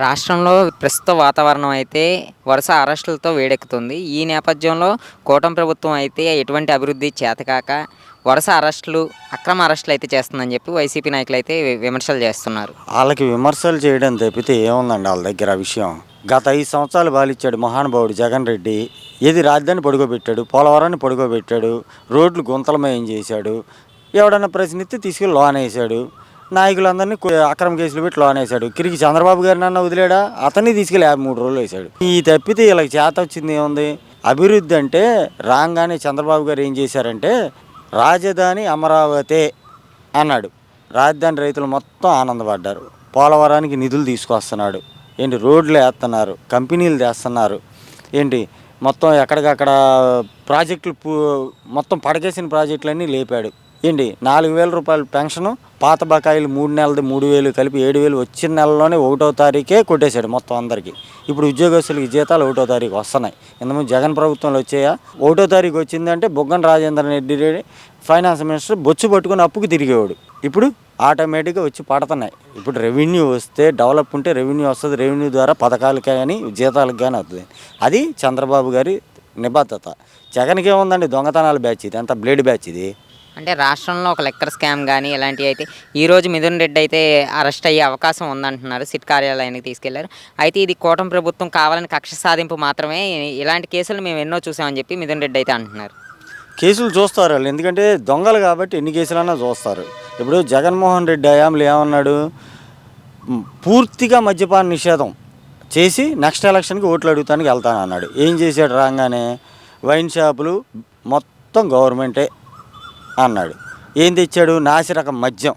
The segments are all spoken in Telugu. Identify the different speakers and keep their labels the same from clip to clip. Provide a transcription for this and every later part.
Speaker 1: రాష్ట్రంలో ప్రస్తుత వాతావరణం అయితే వరుస అరెస్టులతో వేడెక్కుతుంది. ఈ నేపథ్యంలో కూటమి ప్రభుత్వం అయితే ఎటువంటి అభివృద్ధి చేతకాక వరుస అరెస్టులు అక్రమ అరెస్టులు అయితే చేస్తుందని చెప్పి వైసీపీ నాయకులు అయితే విమర్శలు చేస్తున్నారు.
Speaker 2: వాళ్ళకి విమర్శలు చేయడం తప్పితే ఏముందండి వాళ్ళ దగ్గర విషయం? గత ఐదు సంవత్సరాలు బాలిచ్చాడు మహానుభావుడు జగన్ రెడ్డి. ఏది రాజధాని పడుకోబెట్టాడు పోలవరాన్ని పడుకోబెట్టాడు రోడ్లు గుంతలమయం చేశాడు ఎవడన్నా ప్రశ్నిస్తే తీసుకెళ్ళి లోన్ వేసాడు నాయకులందరినీ అక్రమ కేసులు పెట్టి లోన్ వేశాడు తిరిగి చంద్రబాబు గారిని అన్న వదిలేడా? అతన్ని తీసుకెళ్ళి యాభై మూడు రోజులు వేశాడు ఈ తప్పితే వీళ్ళకి చేత వచ్చింది ఏముంది? అభివృద్ధి అంటే రాగానే చంద్రబాబు గారు ఏం చేశారంటే రాజధాని అమరావతి అన్నాడు. రాజధాని రైతులు మొత్తం ఆనందపడ్డారు. పోలవరానికి నిధులు తీసుకొస్తున్నాడు. ఏంటి రోడ్లు వేస్తున్నారు కంపెనీలు తెస్తున్నారు. ఏంటి మొత్తం ఎక్కడికక్కడ ప్రాజెక్టులు పూ- మొత్తం పడకేసిన ప్రాజెక్టులన్నీ లేపాడు. ఏంటి నాలుగు వేల రూపాయల పెన్షను పాత బకాయిలు మూడు నెలది మూడు వేలు కలిపి ఏడు వేలు వచ్చిన నెలలోనే ఒకటో తారీఖే కొట్టేశాడు మొత్తం అందరికీ. ఇప్పుడు ఉద్యోగస్తులకి జీతాలు ఒకటో తారీఖు వస్తున్నాయి. ఇంతకుముందు జగన్ ప్రభుత్వంలో వచ్చాయా? ఒకటో తారీఖు వచ్చిందంటే బొగ్గన రాజేంద్ర రెడ్డి ఫైనాన్స్ మినిస్టర్ బొచ్చు పట్టుకుని అప్పుకి తిరిగేవాడు. ఇప్పుడు ఆటోమేటిక్గా వచ్చి పడుతున్నాయి. ఇప్పుడు రెవెన్యూ వస్తే డెవలప్ ఉంటే రెవెన్యూ వస్తుంది. రెవెన్యూ ద్వారా పథకాలకు కానీ జీతాలకు కానీ వస్తుంది. అది చంద్రబాబు గారి నిబద్ధత. జగన్కి ఏముందండి దొంగతనాల బ్యాచ్ ఇది? అంత బ్లేడ్ బ్యాచ్ ఇది?
Speaker 1: అంటే రాష్ట్రంలో ఒక లెక్కర్ స్కామ్ కానీ ఇలాంటివి అయితే ఈరోజు మిథున్ రెడ్డి అయితే అరెస్ట్ అయ్యే అవకాశం ఉందంటున్నారు. సిట్ కార్యాలయానికి తీసుకెళ్ళారు. అయితే ఇది కూటమి ప్రభుత్వం కావాలని కక్ష సాధింపు మాత్రమే ఇలాంటి కేసులు మేము ఎన్నో చూసామని చెప్పి మిథున్ రెడ్డి అయితే అంటున్నారు.
Speaker 2: కేసులు చూస్తారు వాళ్ళు. ఎందుకంటే దొంగలు కాబట్టి ఎన్ని కేసులన్నా చూస్తారు. ఇప్పుడు జగన్మోహన్ రెడ్డి హయాంలో ఏమన్నాడు పూర్తిగా మద్యపాన నిషేధం చేసి నెక్స్ట్ ఎలక్షన్కి ఓట్లు అడుగుతానికి వెళ్తాను అన్నాడు ఏం చేశాడు రాగానే? వైన్ షాపులు మొత్తం గవర్నమెంటే అన్నాడు. ఏం తెచ్చాడు? నాసిరకం మద్యం.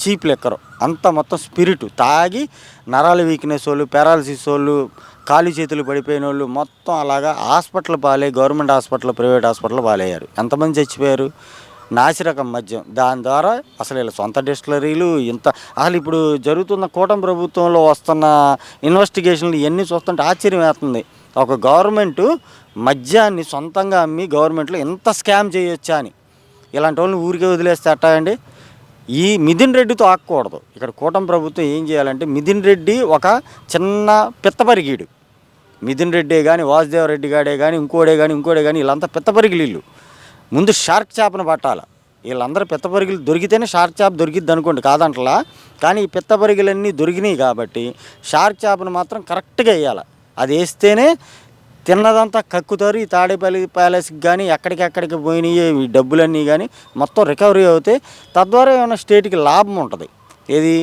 Speaker 2: Cheap liquor. అంతా మొత్తం స్పిరిట్. తాగి నరాలు వీక్నెస్ వాళ్ళు పారాలసిస్ వాళ్ళు కాలు చేతులు పడిపోయిన వాళ్ళు మొత్తం అలాగా హాస్పిటల్ పాలే గవర్నమెంట్ హాస్పిటల్ ప్రైవేట్ హాస్పిటల్ పాలయ్యారు. ఎంతమంది చచ్చిపోయారు? నాసిరకం మద్యం. దాని ద్వారా అసలు ఇలా సొంత డిస్టిలరీలు ఇంత అసలు ఇప్పుడు జరుగుతున్న కూటమి ప్రభుత్వంలో వస్తున్న ఇన్వెస్టిగేషన్లు ఇవన్నీ చూస్తుంటే ఆశ్చర్యం వేస్తుంది. ఒక గవర్నమెంట్ మద్యాన్ని సొంతంగా అమ్మి గవర్నమెంట్లో ఎంత స్కామ్ చేయొచ్చా అని. ఇలాంటి వాళ్ళని ఊరికే వదిలేస్తే అట్టా అండి ఈ మిథున్ రెడ్డితో ఆకూడదు ఇక్కడ కూటమి ప్రభుత్వం ఏం చేయాలంటే మిథున్ రెడ్డి ఒక చిన్న పిత్తపరిగీడు. మిథున్ రెడ్డే కానీ వాసుదేవ రెడ్డి గాడే కానీ ఇంకోడే కానీ ఇంకోడే కానీ వీళ్ళంతా పిత్తపరిగిలు ముందు షార్క్ చేపను పట్టాలి. వీళ్ళందరూ పిత్తపరిగిలు దొరికితేనే షార్క్ చేప దొరికిద్ది అనుకోండి కాదంటలా? కానీ ఈ పిత్తపరిగిలన్నీ దొరికినాయి కాబట్టి షార్క్ చేపను మాత్రం కరెక్ట్గా వేయాలి. అది వేస్తేనే తిన్నదంతా కక్కుతారు. ఈ తాడేపల్లి ప్యాలెస్కి కానీ ఎక్కడికెక్కడికి పోయినాయి ఈ డబ్బులన్నీ కానీ మొత్తం రికవరీ అవుతాయి తద్వారా ఏమైనా స్టేట్కి లాభం ఉంటుంది. ఏది?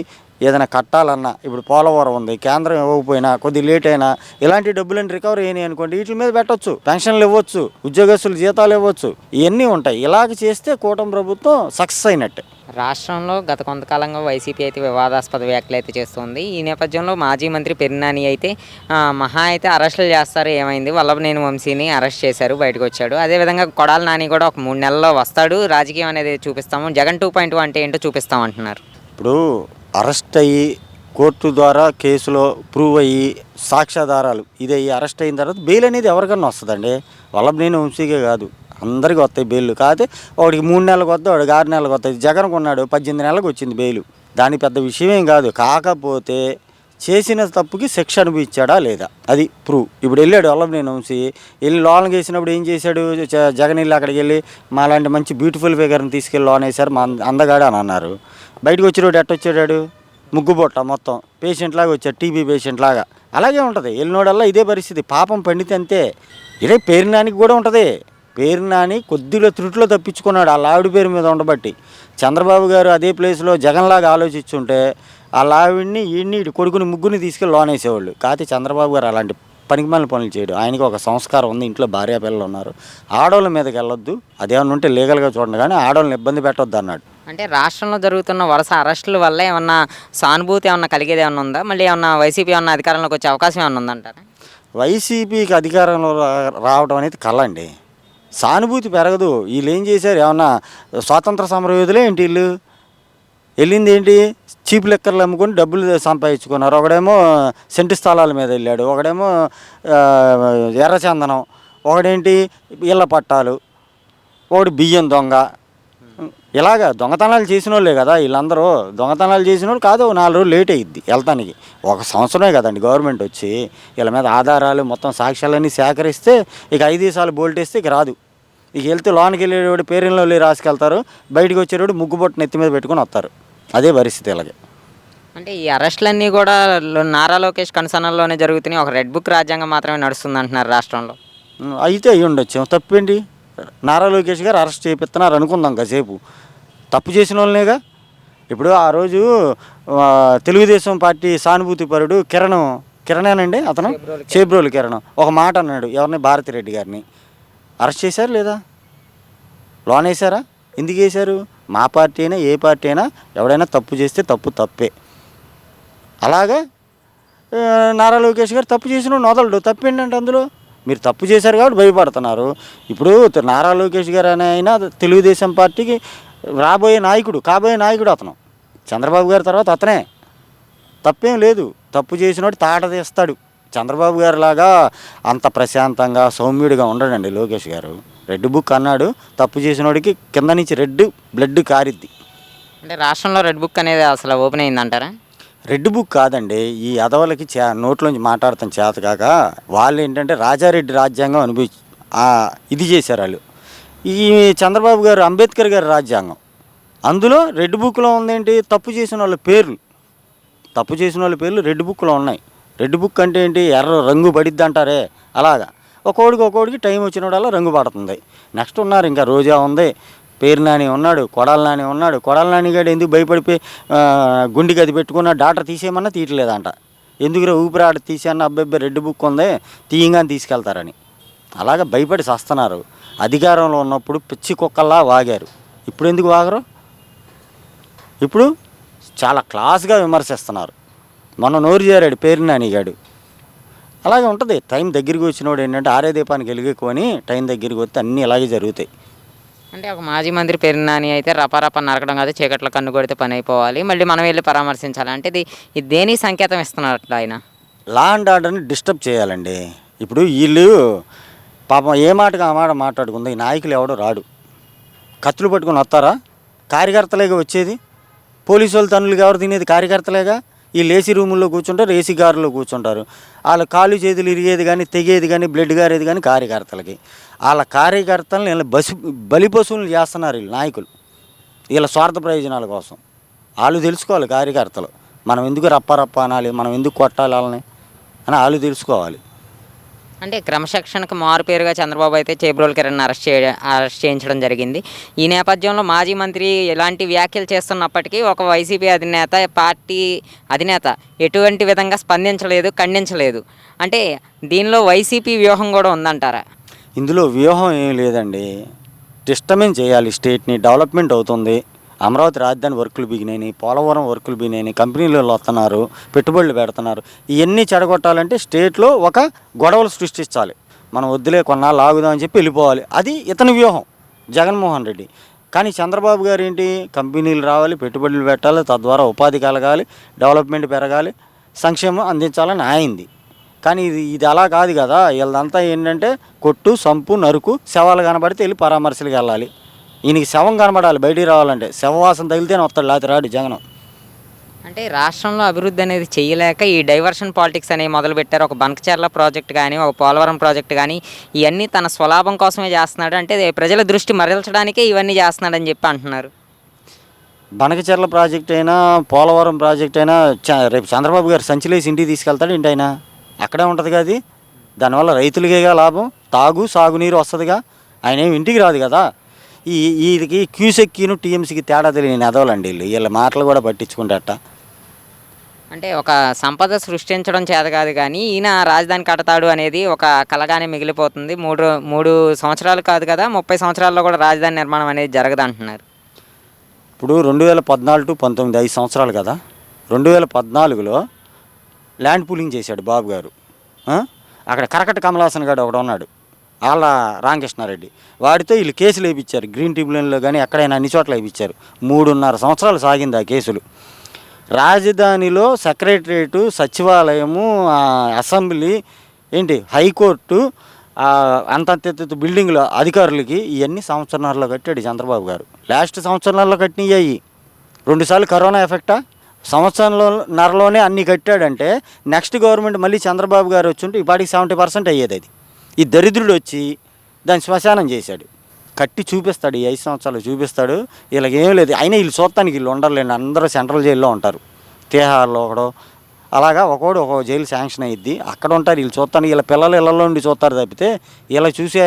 Speaker 2: ఏదైనా కట్టాలన్నా ఇప్పుడు పోలవరం ఉంది కేంద్రం ఇవ్వకపోయినా కొద్ది లేట్ అయినా ఇలాంటి డబ్బులను రికవరీ అయినాయి అనుకోండి వీటి మీద పెట్టొచ్చు. పెన్షన్లు ఇవ్వచ్చు ఉద్యోగస్తులు జీతాలు ఇవ్వచ్చు. ఇవన్నీ ఉంటాయి. ఇలాగ చేస్తే కూటమి ప్రభుత్వం సక్సెస్ అయినట్టే.
Speaker 1: రాష్ట్రంలో గత కొంతకాలంగా వైసీపీ అయితే వివాదాస్పద వ్యాఖ్యలు అయితే చేస్తుంది. ఈ నేపథ్యంలో మాజీ మంత్రి పెరినాని అయితే మహా అయితే అరెస్టులు చేస్తారు ఏమైంది? వల్లభనేని వంశీని అరెస్ట్ చేశారు బయటకు వచ్చాడు. అదేవిధంగా కొడాల నాని కూడా ఒక మూడు నెలల్లో వస్తాడు. రాజకీయం అనేది చూపిస్తాము. జగన్ టూ పాయింట్ అంటే ఏంటో చూపిస్తాం అంటున్నారు.
Speaker 2: ఇప్పుడు అరెస్ట్ అయ్యి కోర్టు ద్వారా కేసులో ప్రూవ్ అయ్యి సాక్ష్యాధారాలు ఇది అయ్యి అరెస్ట్ అయిన తర్వాత బెయిల్ అనేది ఎవరికన్నా వస్తుందండి? వల్లభనేని వంశీకే కాదు. అందరికీ వస్తాయి బెయిల్ కాకపోతే వాడికి మూడు నెలలకు వస్తాయి వాడికి ఆరు నెలలకు వస్తుంది జగన్ కొన్నాడు పద్దెనిమిది నెలలకు వచ్చింది బెయిల్. దాని పెద్ద విషయం ఏం కాదు. కాకపోతే చేసిన తప్పుకి శిక్ష అనుభవించాడా లేదా? అది ప్రూవ్. ఇప్పుడు వెళ్ళాడు వల్లభనేని వంశీ. వెళ్ళి లోన్ వేసినప్పుడు ఏం చేశాడు? జగన్ వెళ్ళి అక్కడికి వెళ్ళి మా లాంటి మంచి బ్యూటిఫుల్ ఫిగర్ని తీసుకెళ్ళి లోన్ వేశారు మా అందగాడు అని అన్నారు. బయటకు వచ్చేవాడు ఎట్ట వచ్చాడు ముగ్గుబొట్ట మొత్తం. పేషెంట్ లాగా వచ్చాడు టీబీ పేషెంట్ లాగా. అలాగే ఉంటుంది. వెళ్ళినోడల్లా ఇదే పరిస్థితి. పాపం పండితే అంతే. ఇదే పేరినానికి కూడా ఉంటుంది. పేరునాని కొద్దిలో త్రుటిలో తప్పించుకున్నాడు. ఆ లావిడి పేరు మీద ఉండబట్టి. చంద్రబాబు గారు అదే ప్లేస్లో జగన్లాగా ఆలోచించుంటే ఆ లావిడిని ఇటు కొడుకుని ముగ్గురిని తీసుకెళ్ళి లోన్ వేసేవాళ్ళు కాకపోతే చంద్రబాబు గారు అలాంటి పనికిమాలిన పనులు చేయడు. ఆయనకి ఒక సంస్కారం ఉంది. ఇంట్లో భార్య పిల్లలు ఉన్నారు. ఆడవాళ్ళ మీదకి వెళ్ళొద్దు. అదేమన్నా ఉంటే లీగల్గా చూడండి. కానీ ఆడవాళ్ళని ఇబ్బంది పెట్టొద్దు అన్నాడు.
Speaker 1: అంటే రాష్ట్రంలో జరుగుతున్న వరుస అరెస్టుల వల్ల ఏమన్నా సానుభూతి ఏమన్నా కలిగేది ఏమన్నా ఉందా? మళ్ళీ ఏమన్నా వైసీపీ ఏమన్నా అధికారంలోకి వచ్చే అవకాశం ఏమన్నా ఉందంటారా?
Speaker 2: వైసీపీకి అధికారంలో రా- రావడం అనేది కళ అండి. సానుభూతి పెరగదు. వీళ్ళు ఏం చేశారు? ఏమన్నా స్వాతంత్ర సమరయోధులే ఏంటి వీళ్ళు? వెళ్ళింది ఏంటి? చీప్ లెక్కర్లు అమ్ముకొని డబ్బులు సంపాదించుకున్నారు. ఒకడేమో సెంటు స్థలాల మీద వెళ్ళాడు. ఒకడేమో ఎర్రచందనం ఒకడేంటి? ఇళ్ళ పట్టాలు. ఒకడు బియ్యం దొంగ. ఇలాగా దొంగతనాలు చేసిన వాళ్ళే కదా వీళ్ళందరూ. దొంగతనాలు చేసిన వాళ్ళు కాదు ఓ నాలుగు రోజులు లేట్ అయ్యిద్ది వెళ్తానికి. ఒక సంవత్సరమే కదండి గవర్నమెంట్ వచ్చి వీళ్ళ మీద ఆధారాలు మొత్తం సాక్ష్యాలన్నీ సేకరిస్తే ఇక ఐదు దేశాలు బోల్టేస్తే ఇక రాదు. ఇక వెళ్తే లోనికి వెళ్ళేవాడు పేరెంట్లో వెళ్ళి రాసుకెళ్తారు. బయటకు వచ్చేవాడు ముగ్గుబొట్టు నెత్తి మీద పెట్టుకొని వస్తారు. అదే పరిస్థితి ఇలాగే.
Speaker 1: అంటే ఈ అరెస్టులన్నీ కూడా నారా లోకేష్ కన్సర్న్లోనే జరుగుతున్నాయి. ఒక రెడ్ బుక్ రాజ్యాంగం మాత్రమే నడుస్తుంది అంటున్నారు రాష్ట్రంలో
Speaker 2: అయితే అయ్యి ఉండొచ్చు. తప్పేంటి? నారా లోకేష్ గారు అరెస్ట్ చేపిస్తున్నారు అనుకుందాం కాసేపు. తప్పు చేసిన వాళ్ళనేగా? ఇప్పుడు ఆ రోజు తెలుగుదేశం పార్టీ సానుభూతి పరుడు కిరణ్ కిరణేనండి అతను? చేబ్రోలు కిరణ్. ఒక మాట అన్నాడు ఎవరిని? భారతిరెడ్డి గారిని. అరెస్ట్ చేశారు లేదా? లోన్ వేశారా? ఎందుకు వేశారు? మా పార్టీ అయినా ఏ పార్టీ అయినా ఎవడైనా తప్పు చేస్తే తప్పు తప్పే. అలాగా నారా లోకేష్ గారు తప్పు చేసిన నొదలడు. తప్పేంటంటే అందులో? మీరు తప్పు చేశారు కాబట్టి భయపడుతున్నారు. ఇప్పుడు నారా లోకేష్ గారు అనే అయినా తెలుగుదేశం పార్టీకి రాబోయే నాయకుడు కాబోయే నాయకుడు అతను. చంద్రబాబు గారి తర్వాత అతనే. తప్పేం లేదు. తప్పు చేసినోడు తాట తీస్తాడు. చంద్రబాబు గారి లాగా అంత ప్రశాంతంగా సౌమ్యుడిగా ఉండడండి లోకేష్ గారు. రెడ్ బుక్ అన్నాడు తప్పు చేసినోడికి కింద నుంచి రెడ్ బ్లడ్ కారిద్ది.
Speaker 1: అంటే రాష్ట్రంలో రెడ్ బుక్ అనేది అసలు ఓపెన్ అయిందంటారా?
Speaker 2: రెడ్ బుక్ కాదండి ఈ అదవలకి చే నోట్లోంచి మాట్లాడతాం చేత కాక వాళ్ళు ఏంటంటే రాజారెడ్డి రాజ్యాంగం అనుభవి ఇది చేశారు వాళ్ళు. ఈ చంద్రబాబు గారు అంబేద్కర్ గారి రాజ్యాంగం. అందులో రెడ్ బుక్లో ఉందేంటి? తప్పు చేసిన వాళ్ళ పేర్లు. తప్పు చేసిన వాళ్ళ పేర్లు రెడ్ బుక్లో ఉన్నాయి. రెడ్ బుక్ అంటే ఏంటి? ఎర్ర రంగు పడిద్ది అంటారే అలాగా ఒక్కోడికి ఒక్కోడికి టైం వచ్చినప్పుడల్లా రంగు పడుతుంది. నెక్స్ట్ ఉన్నారు ఇంకా రోజా ఉంది. పేరు నాని ఉన్నాడు కొడాల నాని ఉన్నాడు. కొడాల నాని గారు ఎందుకు భయపడిపోయి ఆ, గుండెకి అది పెట్టుకున్న డాక్టర్ తీసేయమన్నా తీయట్లేదంట. ఎందుకురా ఊపిరాడ తీసేయన్న అబ్బాయి రెడ్ బుక్ ఉంది తీయంగానే తీసుకెళ్తారని. అలాగ భయపడి సస్తున్నారు. అధికారంలో ఉన్నప్పుడు పిచ్చి కుక్కల్లా వాగారు. ఇప్పుడు ఎందుకు వాగరు? ఇప్పుడు చాలా క్లాస్గా విమర్శిస్తున్నారు. మొన్న నోరు చేరాడు పేరు నానిగాడు. అలాగే ఉంటుంది. టైం దగ్గరికి వచ్చినోడు ఏంటంటే ఆరే దీపానికి వెలుగెక్కువని టైం దగ్గరికి వస్తే అన్నీ ఇలాగే జరుగుతాయి.
Speaker 1: అంటే ఒక మాజీ మంత్రి పెరినాని అయితే రపారప నరకడం కాదు చీకట్లో కన్ను కొడితే పని అయిపోవాలి. మళ్ళీ మనం వెళ్ళి పరామర్శించాలి. అంటే ఇది ఇది దేని సంకేతం ఇస్తున్నట్లు ఆయన?
Speaker 2: లా అండ్ ఆర్డర్ని డిస్టర్బ్ చేయాలండి. ఇప్పుడు వీళ్ళు పాపం ఏ మాటగా ఆ మాట మాట్లాడుకుంది ఈ నాయకులు ఎవడో రాడు. కత్తులు పట్టుకొని వస్తారా? కార్యకర్తలేగా వచ్చేది? పోలీసు వాళ్ళు తన్నులు ఎవరు తినేది? కార్యకర్తలేగా? వీళ్ళు ఏసీ రూముల్లో కూర్చుంటారు ఏసీ కారులో కూర్చుంటారు. వాళ్ళ కాలు చేతులు ఇరిగేది కానీ తెగేది కానీ బ్లడ్ గారేది కానీ కార్యకర్తలకి. వాళ్ళ కార్యకర్తలను వీళ్ళ బసి బలి పశువులు చేస్తున్నారు వీళ్ళు నాయకులు. వీళ్ళ స్వార్థ ప్రయోజనాల కోసం. వాళ్ళు తెలుసుకోవాలి కార్యకర్తలు. మనం ఎందుకు రప్ప రప్ప అనాలి మనం ఎందుకు కొట్టాలి వాళ్ళని అని వాళ్ళు తెలుసుకోవాలి.
Speaker 1: అంటే క్రమశిక్షణకు మారు పేరుగా చంద్రబాబు అయితే చేబ్రోల్ కిరణ్ అరెస్ట్ చే అరెస్ట్ చేయించడం జరిగింది. ఈ నేపథ్యంలో మాజీ మంత్రి ఇలాంటి వ్యాఖ్యలు చేస్తున్నప్పటికీ ఒక వైసీపీ అధినేత పార్టీ అధినేత ఎటువంటి విధంగా స్పందించలేదు ఖండించలేదు. అంటే దీనిలో వైసీపీ వ్యూహం కూడా ఉందంటారా?
Speaker 2: ఇందులో వ్యూహం ఏం లేదండి. డిస్టర్బెన్స్ చేయాలి స్టేట్ని డెవలప్మెంట్ అవుతుంది. అమరావతి రాజధాని వర్కులు బిగినాయి పోలవరం వర్కులు బిగినాయి కంపెనీలు వస్తున్నారు పెట్టుబడులు పెడుతున్నారు. ఇవన్నీ చెడగొట్టాలంటే స్టేట్లో ఒక గొడవలు సృష్టించాలి. మనం వద్దులే కొన్నాళ్ళు ఆగుదామని చెప్పి వెళ్ళిపోవాలి. అది ఇతని వ్యూహం జగన్మోహన్ రెడ్డి. కానీ చంద్రబాబు గారు ఏంటి? కంపెనీలు రావాలి పెట్టుబడులు పెట్టాలి తద్వారా ఉపాధి కలగాలి డెవలప్మెంట్ పెరగాలి సంక్షేమం అందించాలని ఆయింది. కానీ ఇది ఇది అలా కాదు కదా. వీళ్ళదంతా ఏంటంటే కొట్టు సంపు నరుకు శవాలు కనబడితే వెళ్ళి పరామర్శలకు వెళ్ళాలి. ఈయనకి శవం కనబడాలి బయటికి రావాలంటే. శవవాసన తగిలితేనే వస్తాడు లేకపోతే రాడు జగన్.
Speaker 1: అంటే రాష్ట్రంలో అభివృద్ధి అనేది చేయలేక ఈ డైవర్షన్ పాలిటిక్స్ అనేవి మొదలుపెట్టారు. ఒక బంకచర్ల ప్రాజెక్ట్ కానీ ఒక పోలవరం ప్రాజెక్ట్ కానీ ఇవన్నీ తన స్వలాభం కోసమే చేస్తున్నాడు. అంటే ప్రజల దృష్టి మరల్చడానికే ఇవన్నీ చేస్తున్నాడని చెప్పి అంటున్నారు.
Speaker 2: బనకచెర్ల ప్రాజెక్ట్ అయినా పోలవరం ప్రాజెక్ట్ అయినా రేపు చంద్రబాబు గారు సంచిలేసి ఇంటికి తీసుకెళ్తాడు ఏంటి ఆయన? అక్కడే ఉంటుంది కదా అది. దానివల్ల రైతులకేగా లాభం తాగు సాగునీరు వస్తుందిగా. ఆయన ఏమి ఇంటికి రాదు కదా. ఈ వీరికి క్యూసెక్కిను టీఎంసీకి తేడా తెలియని ఎదవలండి వీళ్ళు. వీళ్ళ మాటలు కూడా పట్టించుకుంటారట.
Speaker 1: అంటే ఒక సంపద సృష్టించడం చేత కాదు కానీ ఈయన రాజధాని కడతాడు అనేది ఒక కలగానే మిగిలిపోతుంది. మూడు మూడు సంవత్సరాలు కాదు కదా ముప్పై సంవత్సరాల్లో కూడా రాజధాని నిర్మాణం అనేది జరగదు అంటున్నారు.
Speaker 2: ఇప్పుడు రెండు వేల పద్నాలుగు టు పంతొమ్మిది ఐదు సంవత్సరాలు కదా. రెండు వేల పద్నాలుగులో ల్యాండ్ పూలింగ్ చేశాడు బాబు గారు? అక్కడ కరకట కమలాసన్ గారు ఒకడు ఉన్నాడు వాళ్ళ రామకృష్ణారెడ్డి. వాడితో వీళ్ళు కేసులు వేయించారు గ్రీన్ ట్రిబ్యునల్లో కానీ ఎక్కడైనా అన్ని చోట్ల వేయించారు మూడున్నర సంవత్సరాలు సాగింది ఆ కేసులు. రాజధానిలో సెక్రటరేటు సచివాలయము అసెంబ్లీ ఏంటి హైకోర్టు అంతంత అంత బిల్డింగ్లు అధికారులకి ఇవన్నీ సంవత్సరాల్లో కట్టాడు చంద్రబాబు గారు. లాస్ట్ సంవత్సరాల్లో కట్టినవి రెండుసార్లు కరోనా ఎఫెక్టా? సంవత్సరంలో నరలోనే అన్ని కట్టాడంటే నెక్స్ట్ గవర్నమెంట్ మళ్ళీ చంద్రబాబు గారు వచ్చి ఉంటే ఇప్పటికి సెవెంటీ పర్సెంట్ అయ్యేది అది. ఈ దరిద్రుడు వచ్చి దాన్ని శ్మశానం చేశాడు. కట్టి చూపిస్తాడు ఈ ఐదు సంవత్సరాలు చూపిస్తాడు. వీళ్ళకి ఏం లేదు. అయినా వీళ్ళు చూస్తానికి వీళ్ళు ఉండరులేండి. అందరూ సెంట్రల్ జైల్లో ఉంటారు. తీహార్లో ఒకడు అలాగా ఒకడు ఒక జైలు శాంక్షన్ అయ్యిద్ది అక్కడ ఉంటారు. వీళ్ళు చూస్తాను వీళ్ళ పిల్లలు ఇళ్ళలో ఉండి చూస్తారు తప్పితే వీళ్ళ చూసే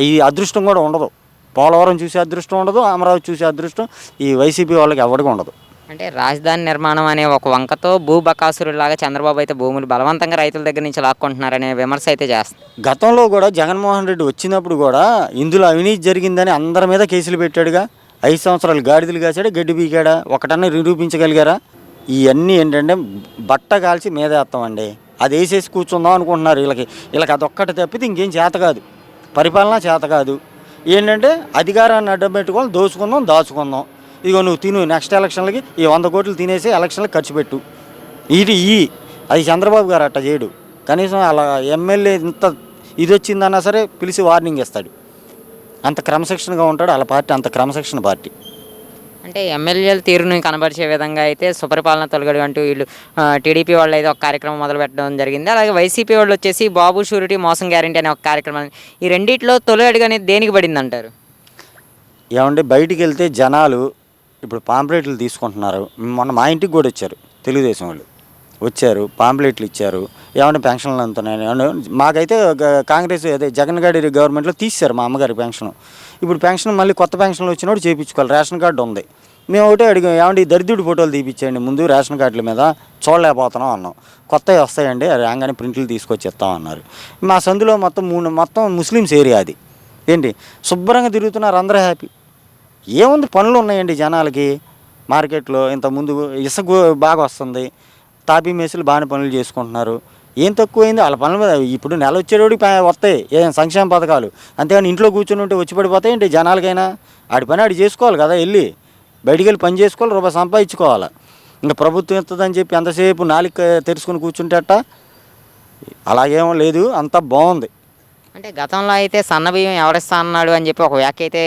Speaker 2: ఈ అదృష్టం కూడా ఉండదు. పోలవరం చూసే అదృష్టం ఉండదు. అమరావతి చూసే అదృష్టం. ఈ వైసీపీ వాళ్ళకి ఎవరికి ఉండదు.
Speaker 1: అంటే రాజధాని నిర్మాణం అనే ఒక వంకతో భూబకాసురులాగా చంద్రబాబు అయితే భూములు బలవంతంగా రైతుల దగ్గర నుంచి లాక్కుంటున్నారనే విమర్శ అయితే చేస్తారు
Speaker 2: గతంలో కూడా జగన్మోహన్ రెడ్డి వచ్చినప్పుడు కూడా ఇందులో అవినీతి జరిగిందని అందరి మీద కేసులు పెట్టాడుగా. ఐదు సంవత్సరాలు గాడిదలు కాసాడా గడ్డి పీకాడా ఒకటన్నా నిరూపించగలిగారా? ఇవన్నీ ఏంటంటే బట్ట కాల్చి మీద వేస్తామండి అది వేసేసి కూర్చుందాం అనుకుంటున్నారు వీళ్ళకి. వీళ్ళకి అదొక్కటి తప్పితే ఇంకేం చేత కాదు. పరిపాలన చేత కాదు. ఏంటంటే అధికారాన్ని అడ్డం పెట్టుకొని దోచుకుందాం దాచుకుందాం. ఇదిగో నువ్వు తిను నెక్స్ట్ ఎలక్షన్లకి ఈ వంద కోట్లు తినేసి ఎలక్షన్లకు ఖర్చు పెట్టు. ఇది ఈ అది చంద్రబాబు గారు అట్ట చేయడు. కనీసం అలా ఎమ్మెల్యే ఇంత ఇది వచ్చిందన్నా సరే పిలిచి వార్నింగ్ ఇస్తాడు. అంత క్రమశిక్షణగా ఉంటాడు వాళ్ళ పార్టీ అంత క్రమశిక్షణ పార్టీ.
Speaker 1: అంటే ఎమ్మెల్యేల తీరుని కనబరిచే విధంగా అయితే సుపరిపాలన తొలగడు అంటూ వీళ్ళు టీడీపీ వాళ్ళు అయితే ఒక కార్యక్రమం మొదలు పెట్టడం జరిగింది. అలాగే వైసీపీ వాళ్ళు వచ్చేసి బాబు షూరిటీ మోసం గ్యారంటీ అనే ఒక కార్యక్రమం ఈ రెండిట్లో తొలి అడుగు అనేది దేనికి పడింది అంటారు
Speaker 2: ఏమంటే బయటికి వెళ్తే జనాలు ఇప్పుడు పాంప్లెట్లు తీసుకుంటున్నారు. మొన్న మా ఇంటికి కూడా వచ్చారు తెలుగుదేశం వాళ్ళు. వచ్చారు పాంప్లెట్లు ఇచ్చారు. ఏమంటే పెన్షన్లు అందుతున్నాయి మాకైతే కాంగ్రెస్ అదే జగన్ గారి గవర్నమెంట్లో తీశారు మా అమ్మగారి పెన్షన్. ఇప్పుడు పెన్షన్ మళ్ళీ కొత్త పెన్షన్లు వచ్చినప్పుడు చేయించుకోవాలి రేషన్ కార్డు ఉంది. మేము ఒకటే అడిగాం ఏమంటే ఈ దరిద్రుడి ఫోటోలు తీపిచ్చేయండి. ముందు రేషన్ కార్డుల మీద చూడలేకపోతున్నాం అన్నాం. కొత్తవి వస్తాయండి రాగానే ప్రింట్లు తీసుకొచ్చి ఇస్తాం అన్నారు. మా సందులో మొత్తం మూడు మొత్తం ముస్లిమ్స్ ఏరియా అది. ఏంటి? శుభ్రంగా తిరుగుతున్నారు అందరూ హ్యాపీ. ఏముంది పనులు ఉన్నాయండి జనాలకి? మార్కెట్లో ఇంత ముందు ఇసుక బాగా వస్తుంది. తాపీ మేసులు బాగానే పనులు చేసుకుంటున్నారు. ఏం తక్కువైంది? వాళ్ళ పనులు ఇప్పుడు నెల వచ్చేటోడికి వస్తాయి. ఏం సంక్షేమ పథకాలు. అంతేగాని ఇంట్లో కూర్చుని ఉంటే వచ్చి పడిపోతాయండి జనాలకైనా? ఆడి పని ఆడి చేసుకోవాలి కదా వెళ్ళి. బయటికి వెళ్ళి పని చేసుకోవాలి రూపాయి సంపాదించుకోవాలి. ఇంకా ప్రభుత్వం ఇస్తుందని చెప్పి ఎంతసేపు నాలుగు తెరుచుకొని కూర్చుంటే అలాగేమో లేదు. అంతా బాగుంది.
Speaker 1: అంటే గతంలో అయితే సన్న బియ్యం ఎవరిస్తా అన్నాడు అని చెప్పి ఒక వ్యాఖ్య అయితే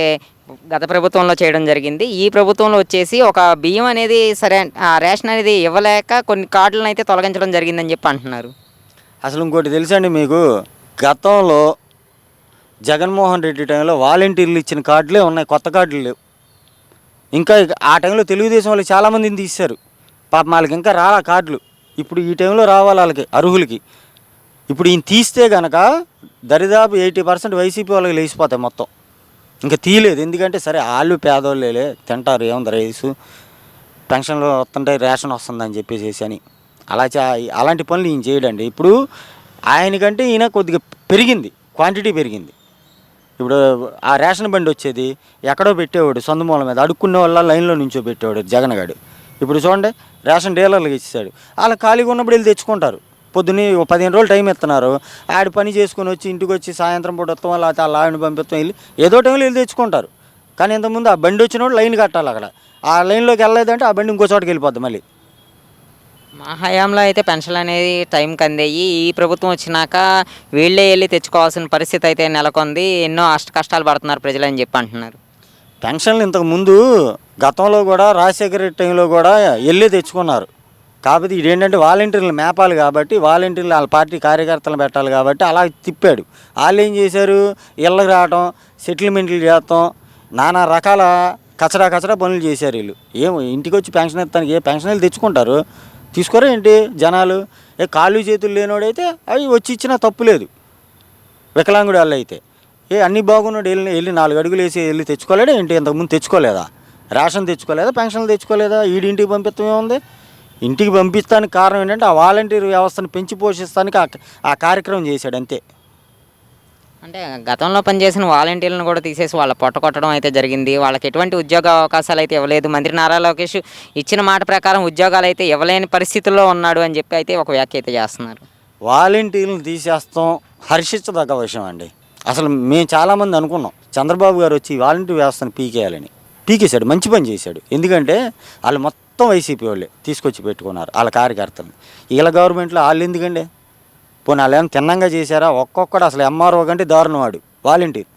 Speaker 1: గత ప్రభుత్వంలో చేయడం జరిగింది. ఈ ప్రభుత్వంలో వచ్చేసి ఒక బియ్యం అనేది సరే ఆ రేషన్ అనేది ఇవ్వలేక కొన్ని కార్డులను అయితే తొలగించడం జరిగిందని చెప్పి అంటున్నారు.
Speaker 2: అసలు ఇంకోటి తెలుసండి మీకు గతంలో జగన్మోహన్ రెడ్డి టైంలో వాలంటీర్లు ఇచ్చిన కార్డులే ఉన్నాయి కొత్త కార్డులు లేవు. ఇంకా ఆ టైంలో తెలుగుదేశం వాళ్ళు చాలామందిని తీశారు. పాప వాళ్ళకి ఇంకా రాలా కార్డులు. ఇప్పుడు ఈ టైంలో రావాలి వాళ్ళకి అర్హులకి. ఇప్పుడు ఈయన తీస్తే కనుక దరిదాపు ఎయిటీ పర్సెంట్ వైసీపీ వాళ్ళకి లేచిపోతాయి మొత్తం. ఇంకా తీయలేదు. ఎందుకంటే సరే వాళ్ళు పేదోళ్ళేలే తింటారు ఏముంది రైసు పెన్షన్లు వస్తుంటాయి రేషన్ వస్తుందని చెప్పేసి అని. అలా చా అలాంటి పనులు ఈయన చేయడండి. ఇప్పుడు ఆయనకంటే ఈయన కొద్దిగా పెరిగింది క్వాంటిటీ పెరిగింది. ఇప్పుడు ఆ రేషన్ బండి వచ్చేది ఎక్కడో పెట్టేవాడు సొంత మూల మీద అడుక్కునే వాళ్ళ లైన్లో నుంచో పెట్టేవాడు జగన్ గాడు. ఇప్పుడు చూడండి రేషన్ డీలర్లకు ఇచ్చేసాడు. అలా ఖాళీగా ఉన్నప్పుడు వెళ్ళి తెచ్చుకుంటారు. పొద్దున్నే పదిహేను రోజులు టైం ఇస్తున్నారు. ఆడి పని చేసుకొని వచ్చి ఇంటికి వచ్చి సాయంత్రం పూట వస్తాం అలా వాళ్ళ ఆవిడని పంపిస్తాం వెళ్ళి ఏదో టైంలో వెళ్ళి తెచ్చుకుంటారు. కానీ ఇంతకుముందు ఆ బండి వచ్చినప్పుడు లైన్ కట్టాలి అక్కడ. ఆ లైన్లోకి వెళ్ళలేదంటే ఆ బండి ఇంకో చోటకి వెళ్ళిపోద్ది మళ్ళీ.
Speaker 1: మా హయాంలో అయితే పెన్షన్లు అనేది టైంకి అందేయి. ఈ ప్రభుత్వం వచ్చినాక వీళ్ళే వెళ్ళి తెచ్చుకోవాల్సిన పరిస్థితి అయితే నెలకొంది. ఎన్నో అష్ట కష్టాలు పడుతున్నారు ప్రజలు అని చెప్పి అంటున్నారు.
Speaker 2: పెన్షన్లు ఇంతకు ముందు గతంలో కూడా రాజశేఖర రెడ్డి టైంలో కూడా వెళ్ళి తెచ్చుకున్నారు. కాకపోతే ఇదేంటంటే వాలంటీర్లు మేపాలి కాబట్టి వాలంటీర్లు వాళ్ళ పార్టీ కార్యకర్తలు పెట్టాలి కాబట్టి అలా తిప్పాడు. వాళ్ళు ఏం చేశారు? ఇళ్ళకి రావటం సెటిల్మెంట్లు చేస్తాం నానా రకాల కచరా కచరా పనులు చేశారు వీళ్ళు. ఏం ఇంటికి వచ్చి పెన్షన్ ఇస్తానికి ఏ పెన్షన్లు తెచ్చుకుంటారు? తీసుకోరా ఏంటి జనాలు? ఏ కాళ్ళు చేతులు లేనోడైతే అవి వచ్చి ఇచ్చినా తప్పు లేదు. వికలాంగుడు వాళ్ళు అయితే. ఏ అన్ని బాగున్నాడు వెళ్ళి వెళ్ళి నాలుగు అడుగులు వేసి వెళ్ళి తెచ్చుకోలేడా ఏంటి? ఇంతకుముందు తెచ్చుకోలేదా? రేషన్ తెచ్చుకోలేదా? పెన్షన్లు తెచ్చుకోలేదా? ఈడింటికి పంపిస్తామే ఉంది ఇంటికి పంపిస్తానికి కారణం ఏంటంటే ఆ వాలంటీర్ వ్యవస్థను పెంచి పోషిస్తానికి ఆ ఆ కార్యక్రమం చేశాడు అంతే.
Speaker 1: అంటే గతంలో పనిచేసిన వాలంటీర్లను కూడా తీసేసి వాళ్ళ పొట్ట కొట్టడం అయితే జరిగింది. వాళ్ళకి ఎటువంటి ఉద్యోగ అవకాశాలు అయితే ఇవ్వలేదు. మంత్రి నారా లోకేష్ ఇచ్చిన మాట ప్రకారం ఉద్యోగాలు అయితే ఇవ్వలేని పరిస్థితుల్లో ఉన్నాడు అని చెప్పి అయితే ఒక వ్యాఖ్య అయితే చేస్తున్నారు.
Speaker 2: వాలంటీర్లను తీసేస్తాం హర్షించదగ్గ విషయం అండి. అసలు మేము చాలామంది అనుకున్నాం చంద్రబాబు గారు వచ్చి వాలంటీర్ వ్యవస్థను పీకేయాలని. పీకేశాడు మంచి పని చేశాడు. ఎందుకంటే వాళ్ళు మొత్తం వైసీపీ వాళ్ళే తీసుకొచ్చి పెట్టుకున్నారు. వాళ్ళ కార్యకర్తలు వీళ్ళ గవర్నమెంట్లో వాళ్ళు ఎందుకండి? పోనీ వాళ్ళు ఏమైనా తిన్నంగా చేశారా? ఒక్కొక్కడు అసలు ఎంఆర్ఓ కంటే దారుణం వాడు వాలంటీర్.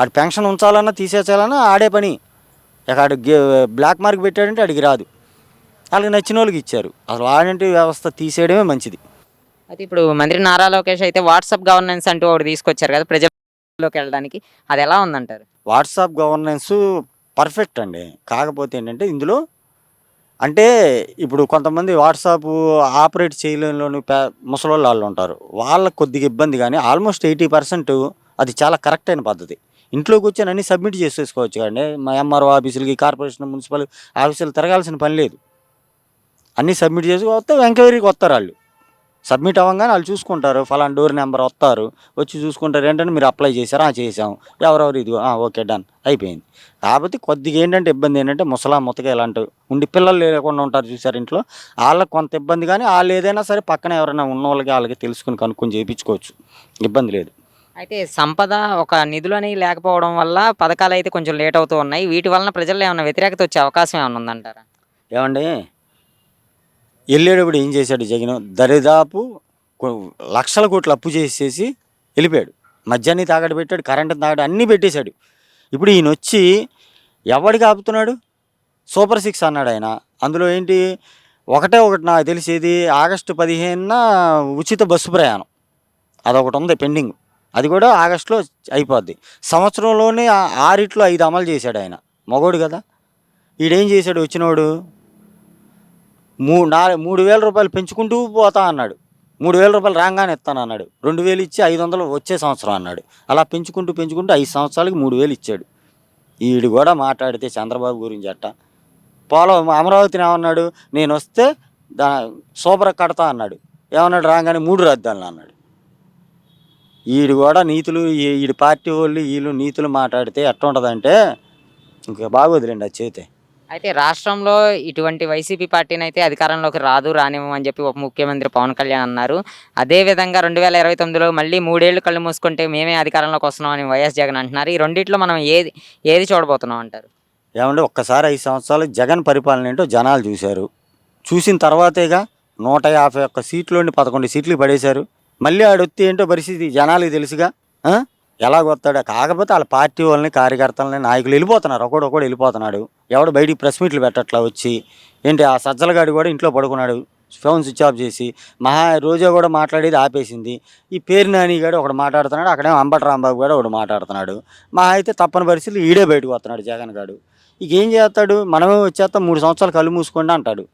Speaker 2: ఆడు పెన్షన్ ఉంచాలన్నా తీసేసాలన్నా ఆడే పని. ఇక ఆడు బ్లాక్ మార్క్ పెట్టాడంటే ఆడికి రాదు. వాళ్ళకి నచ్చిన వాళ్ళకి ఇచ్చారు. అసలు వాలంటీర్ వ్యవస్థ తీసేయడమే మంచిది.
Speaker 1: అయితే ఇప్పుడు మంత్రి నారా లోకేష్ అయితే వాట్సాప్ గవర్నెన్స్ అంటూ ఒకటి తీసుకొచ్చారు కదా ప్రజల్లోకి వెళ్ళడానికి. అది ఎలా ఉందంటారు?
Speaker 2: వాట్సాప్ గవర్నెన్స్ పర్ఫెక్ట్ అండి. కాకపోతే ఏంటంటే ఇందులో అంటే ఇప్పుడు కొంతమంది వాట్సాప్ ఆపరేట్ చేయలేని పే ముసలోళ్ళు వాళ్ళు ఉంటారు. వాళ్ళకి కొద్దిగా ఇబ్బంది కానీ ఆల్మోస్ట్ ఎయిటీ పర్సెంట్ అది చాలా కరెక్ట్ అయిన పద్ధతి. ఇంట్లోకి వచ్చి అన్ని సబ్మిట్ చేసేసుకోవచ్చు కానీ మా ఎంఆర్ఓ ఆఫీసులకి కార్పొరేషన్ మున్సిపల్ ఆఫీసులు తిరగాల్సిన పని లేదు. అన్నీ సబ్మిట్ చేసి వస్తే ఎంక్వైరీకి వస్తారు వాళ్ళు. సబ్మిట్ అవ్వగానే వాళ్ళు చూసుకుంటారు. ఫలానా డోర్ నెంబర్ వస్తారు. వచ్చి చూసుకుంటారు. ఏంటంటే మీరు అప్లై చేశారా? ఆ, చేసాం ఎవరెవరు ఇది? Okay done. అయిపోయింది. కాబట్టి కొద్దిగా ఏంటంటే ఇబ్బంది ఏంటంటే ముసలా ముతక ఇలాంటి ఉండి పిల్లలు లేకుండా ఉంటారు చూసారు ఇంట్లో. వాళ్ళకి కొంత ఇబ్బంది కానీ వాళ్ళు ఏదైనా సరే పక్కన ఎవరైనా ఉన్న వాళ్ళకి వాళ్ళకి తెలుసుకుని కనుక్కొని చేయించుకోవచ్చు. ఇబ్బంది లేదు.
Speaker 1: అయితే సంపద ఒక నిధులు అనేవి లేకపోవడం వల్ల పథకాలు అయితే కొంచెం లేట్ అవుతూ ఉన్నాయి. వీటి వలన ప్రజల్లో ఏమైనా వ్యతిరేకత వచ్చే అవకాశం ఏమైనా ఉందంటారా?
Speaker 2: ఏమండి? వెళ్ళేటప్పుడు ఏం చేశాడు జగన్? దరిదాపు లక్షల కోట్లు అప్పు చేసేసి వెళ్ళిపోయాడు. మద్యాన్ని తాగడ పెట్టాడు కరెంటు తాగడ అన్నీ పెట్టేశాడు. ఇప్పుడు ఈయన వచ్చి ఎవడికి ఆపుతున్నాడు? సూపర్ సిక్స్ అన్నాడు ఆయన. అందులో ఏంటి? ఒకటే ఒకటి నాకు తెలిసేది ఆగస్టు పదిహేనున ఉచిత బస్సు ప్రయాణం. అదొకటి ఉంది పెండింగ్. అది కూడా ఆగస్టులో అయిపోద్ది. సంవత్సరంలోనే ఆరిట్లో ఐదు అమలు చేశాడు ఆయన. మగోడు కదా. ఈడేం చేశాడు వచ్చినోడు? మూడు నాలుగు మూడు వేల రూపాయలు పెంచుకుంటూ పోతా అన్నాడు. మూడు వేల రూపాయలు రాగానే ఇస్తాను అన్నాడు. రెండు వేలు ఇచ్చి ఐదు వందలు వచ్చే సంవత్సరం అన్నాడు. అలా పెంచుకుంటూ పెంచుకుంటూ ఐదు సంవత్సరాలకి మూడు వేలు ఇచ్చాడు. ఈడు కూడా మాట్లాడితే చంద్రబాబు గురించి అట్ట. పోలవ అమరావతిని ఏమన్నాడు? నేను వస్తే దా సూపర్ కడతా అన్నాడు. ఏమన్నాడు? రాగానే మూడు రద్దాలను అన్నాడు. ఈడు కూడా నీతులు ఈ- పార్టీ వాళ్ళు వీళ్ళు నీతులు మాట్లాడితే ఎట్ట ఉంటుందంటే ఇంకా బాగోదులేండి అది చేతే.
Speaker 1: అయితే రాష్ట్రంలో ఇటువంటి వైసీపీ పార్టీని అయితే అధికారంలోకి రాదు రానివ్వమని చెప్పి ఉప ముఖ్యమంత్రి పవన్ కళ్యాణ్ అన్నారు. అదేవిధంగా రెండు వేల ఇరవై తొమ్మిదిలో మళ్ళీ మూడేళ్ళు కళ్ళు మూసుకుంటే మేమే అధికారంలోకి వస్తున్నామని వైఎస్ జగన్ అంటున్నారు. ఈ రెండిట్లో మనం ఏది ఏది చూడబోతున్నాం అంటారు?
Speaker 2: ఏమంటే ఒక్కసారి ఐదు సంవత్సరాలు జగన్ పరిపాలన ఏంటో జనాలు చూశారు. చూసిన తర్వాతేగా నూట యాభై ఒక్క సీట్లోని పదకొండు సీట్లు పడేశారు. మళ్ళీ ఆడొత్తి ఏంటో పరిస్థితి జనాలకి తెలుసుగా ఎలాగొస్తాడు కాకపోతే వాళ్ళ పార్టీ వాళ్ళని కార్యకర్తలని నాయకులు వెళ్ళిపోతున్నారు. ఒకడు ఒకడు వెళ్ళిపోతున్నాడు. ఎవడు బయటికి ప్రెస్ మీట్లు పెట్టట్లా వచ్చి ఏంటి ఆ సజ్జలగాడు కూడా ఇంట్లో పడుకున్నాడు ఫోన్ స్విచ్ ఆఫ్ చేసి మహా రోజా కూడా మాట్లాడేది ఆపేసింది. ఈ పేరు నాని గారు ఒకడు మాట్లాడుతున్నాడు అక్కడేమో అంబట రాంబాబు కూడా ఒకడు మాట్లాడుతున్నాడు. మహా అయితే తప్పని పరిస్థితులు ఈడే బయటకు వస్తున్నాడు జగన్ గారు ఇక ఏం చేస్తాడు? మనమే వచ్చేస్తాం మూడు సంవత్సరాలు కళ్ళు మూసుకోండి అంటాడు.